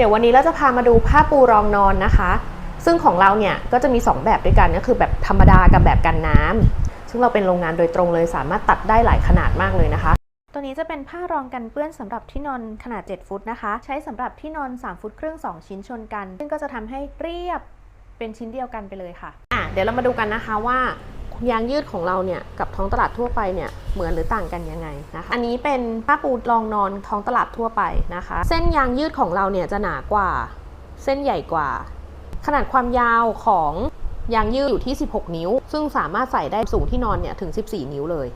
เดี๋ยววันนี้เราจะพามาดูผ้าปูรองนอนนะคะ ซึ่งของเราเนี่ยก็จะมี 2 แบบด้วยกันก็คือแบบธรรมดากับแบบกันน้ำซึ่งเราเป็นโรงงานโดยตรงเลยสามารถตัดได้หลายขนาดมากเลยนะคะ ตัวนี้จะเป็นผ้ารองกันเปื้อนสำหรับที่นอนขนาด 7 ฟุตนะคะ ใช้สำหรับที่นอน 3 ฟุตครึ่ง 2 ชิ้นชนกัน ซึ่งก็จะทำให้เรียบเป็นชิ้นเดียวกันไปเลยค่ะอะ เดี๋ยวเรามาดูกันนะคะว่า ยางยืดของเราเนี่ยกับท้องตลาดทั่วไปเนี่ยเหมือนหรือต่างกันยังไงนะคะอันนี้เป็นผ้าปูรองนอนท้องตลาดทั่วไปนะคะ เส้นยางยืดของเราเนี่ยจะหนากว่า เส้นใหญ่กว่า ขนาดความยาวของยางยืดอยู่ที่ 16 นิ้ว ซึ่งสามารถใส่ได้สูงที่นอนเนี่ยถึง 14 นิ้วเลย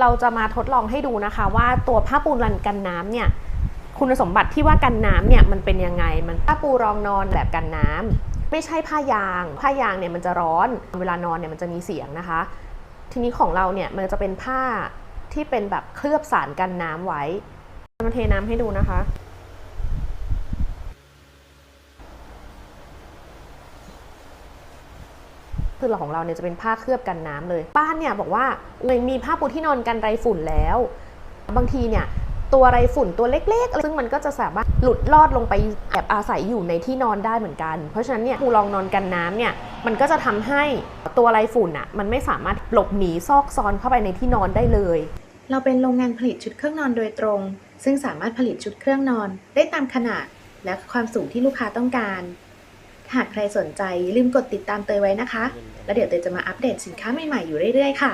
เราจะมาทดลองให้ดูนะคะ ว่าตัวผ้าปูรันกันน้ำเนี่ยคุณสมบัติที่ว่ากันน้ำเนี่ยมันเป็นยังไง มันผ้าปูรองนอนแบบกันน้ำ ไม่ใช่ผ้ายาง ผ้ายางเนี่ยมันจะร้อน เวลานอนเนี่ยมันจะมีเสียงนะคะ ทีนี้ของเราเนี่ยมันจะเป็นผ้าที่เป็นแบบเคลือบสารกันน้ำไว้มาเทน้ำให้ดูนะคะ คือเราของเราเนี่ยจะเป็นผ้าเคลือบกันน้ำเลย ป้านเนี่ยบอกว่าเลยมีผ้าปูที่นอนกันไรฝุ่นแล้ว บางทีเนี่ย ตัวไรฝุ่นตัวเล็กๆ ซึ่งมันก็จะสามารถหลุดลอดลงไปแอบอาศัยอยู่ในที่นอนได้เหมือนกัน เพราะฉะนั้นเนี่ยปูรองนอนกันน้ำเนี่ยมันก็จะทำให้ตัวไรฝุ่นอะมันไม่สามารถหลบหนีซอกซอนเข้าไปในที่นอนได้เลย เราเป็นโรงงานผลิตชุดเครื่องนอนโดยตรง ซึ่งสามารถผลิตชุดเครื่องนอน ได้ตามขนาดและความสูงที่ลูกค้าต้องการ หากใครสนใจลืมกดติดตามเตยไว้นะคะ แล้วเดี๋ยวเตยจะมาอัปเดตสินค้าใหม่ๆอยู่เรื่อยๆค่ะ